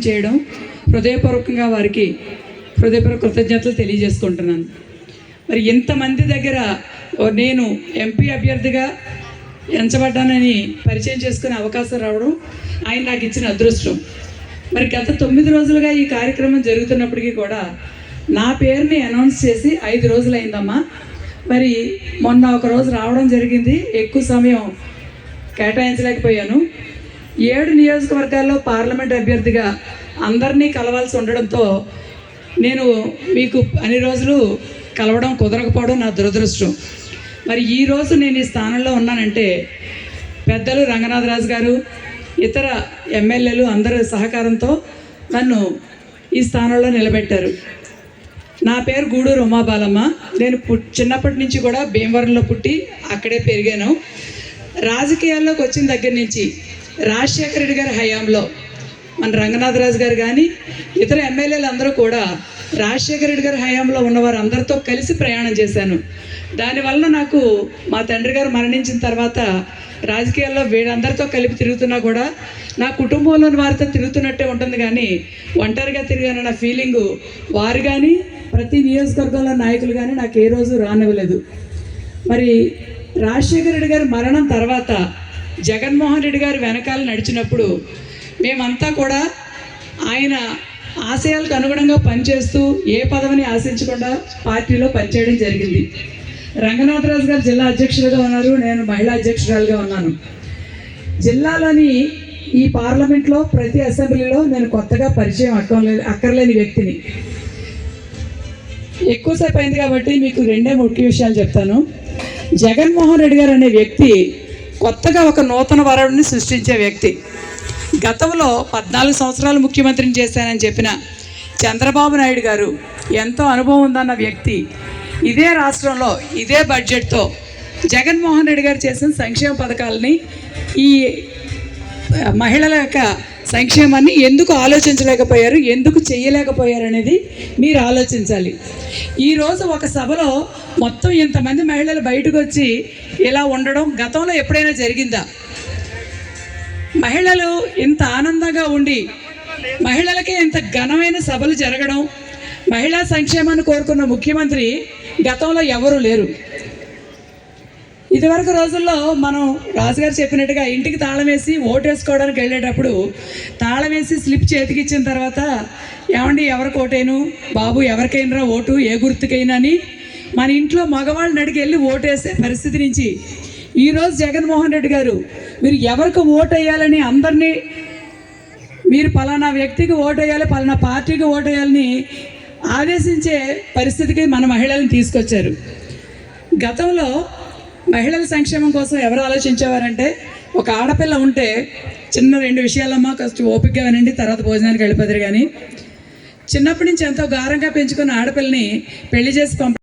చేయడం హృదయపూర్వకంగా వారికి హృదయపూర్వక కృతజ్ఞతలు తెలియజేసుకుంటున్నాను. మరి ఇంతమంది దగ్గర నేను ఎంపీ అభ్యర్థిగా ఎంచబడ్డానని పరిచయం చేసుకునే అవకాశం రావడం ఆయన నాకు ఇచ్చిన అదృష్టం. మరి గత తొమ్మిది రోజులుగా ఈ కార్యక్రమం జరుగుతున్నప్పటికీ కూడా నా పేరుని అనౌన్స్ చేసి ఐదు రోజులు అయిందమ్మా మరి మొన్న ఒక రోజు రావడం జరిగింది. ఎక్కువ సమయం కేటాయించలేకపోయాను. ఏడు నియోజకవర్గాల్లో పార్లమెంట్ అభ్యర్థిగా అందరినీ కలవాల్సి ఉండడంతో నేను మీకు అన్ని రోజులు కలవడం కుదరకపోవడం నా దురదృష్టం. మరి ఈరోజు నేను ఈ స్థానంలో ఉన్నానంటే పెద్దలు రంగనాథరాజు గారు ఇతర ఎమ్మెల్యేలు అందరి సహకారంతో నన్ను ఈ స్థానంలో నిలబెట్టారు. నా పేరు గూడూరు ఉమాబాలమ్మ. నేను చిన్నప్పటి నుంచి కూడా భీమవరంలో పుట్టి అక్కడే పెరిగాను. రాజకీయాల్లోకి వచ్చిన దగ్గర నుంచి రాజశేఖర రెడ్డి గారి హయాంలో మన రంగనాథరాజు గారు కానీ ఇతర ఎమ్మెల్యేలు అందరూ కూడా రాజశేఖర రెడ్డి గారి హయాంలో ఉన్నవారు అందరితో కలిసి ప్రయాణం చేశాను. దానివల్ల నాకు మా తండ్రి గారు మరణించిన తర్వాత రాజకీయాల్లో వీళ్ళందరితో కలిపి తిరుగుతున్నా కూడా నా కుటుంబంలోని వారితో తిరుగుతున్నట్టే ఉంటుంది కానీ ఒంటరిగా తిరిగానన్న ఫీలింగు వారు కానీ ప్రతి నియోజకవర్గంలో నాయకులు కానీ నాకు ఏ రోజు రానివ్వలేదు. మరి రాజశేఖర రెడ్డి గారి మరణం తర్వాత జగన్మోహన్ రెడ్డి గారు వెనకాల నడిచినప్పుడు మేమంతా కూడా ఆయన ఆశయాలకు అనుగుణంగా పనిచేస్తూ ఏ పదవిని ఆశించకుండా పార్టీలో పనిచేయడం జరిగింది. రంగనాథరాజు గారు జిల్లా అధ్యక్షులుగా ఉన్నారు నేను మహిళా అధ్యక్షురాలుగా ఉన్నాను. జిల్లాలోని ఈ పార్లమెంట్లో ప్రతి అసెంబ్లీలో నేను కొత్తగా పరిచయం అక్కర్లేదు అక్కర్లేని వ్యక్తిని. ఎక్కువసేపు అయింది కాబట్టి మీకు రెండే ముఖ్య విషయాలు చెప్తాను. జగన్మోహన్ రెడ్డి గారు అనే వ్యక్తి కొత్తగా ఒక నూతన వరడుని సృష్టించే వ్యక్తి. గతంలో పద్నాలుగు సంవత్సరాలు ముఖ్యమంత్రిని చేశానని చెప్పిన చంద్రబాబు నాయుడు గారు ఎంతో అనుభవం ఉందన్న వ్యక్తి. ఇదే రాష్ట్రంలో ఇదే బడ్జెట్తో జగన్మోహన్ రెడ్డి గారు చేసిన సంక్షేమ పథకాలని ఈ మహిళల యొక్క సంక్షేమాన్ని ఎందుకు ఆలోచించలేకపోయారు ఎందుకు చేయలేకపోయారు అనేది మీరు ఆలోచించాలి. ఈరోజు ఒక సభలో మొత్తం ఇంతమంది మహిళలు బయటకు వచ్చి ఇలా ఉండడం గతంలో ఎప్పుడైనా జరిగిందా? మహిళలు ఇంత ఆనందంగా ఉండి మహిళలకే ఇంత ఘనమైన సభలు జరగడం మహిళా సంక్షేమాన్ని కోరుకున్న ముఖ్యమంత్రి గతంలో ఎవరూ లేరు. ఇదివరకు రోజుల్లో మనం రాజుగారు చెప్పినట్టుగా ఇంటికి తాళం వేసి ఓటు వేసుకోవడానికి వెళ్ళేటప్పుడు తాళం వేసి స్లిప్ చేతికిచ్చిన తర్వాత ఏమండి ఎవరికి ఓటేను? బాబు ఎవరికైనా ఓటు ఏ గుర్తుకైనా అని మన ఇంట్లో మగవాళ్ళని అడిగి వెళ్ళి ఓటు వేసే పరిస్థితి నుంచి ఈరోజు జగన్మోహన్ రెడ్డి గారు మీరు ఎవరికి ఓటు వేయాలని అందరినీ మీరు పలానా వ్యక్తికి ఓటు వేయాలి పలానా పార్టీకి ఓటు వేయాలని ఆదేశించే పరిస్థితికి మన మహిళలను తీసుకొచ్చారు. గతంలో మహిళల సంక్షేమం కోసం ఎవరు ఆలోచించేవారంటే ఒక ఆడపిల్ల ఉంటే చిన్న రెండు విషయాలమ్మా కొంచెం ఓపికగా వినండి తర్వాత భోజనానికి వెళ్ళిపోతారు కానీ చిన్నప్పటి నుంచి ఎంతో గారంగా పెంచుకున్న ఆడపిల్లని పెళ్ళి చేసి పంప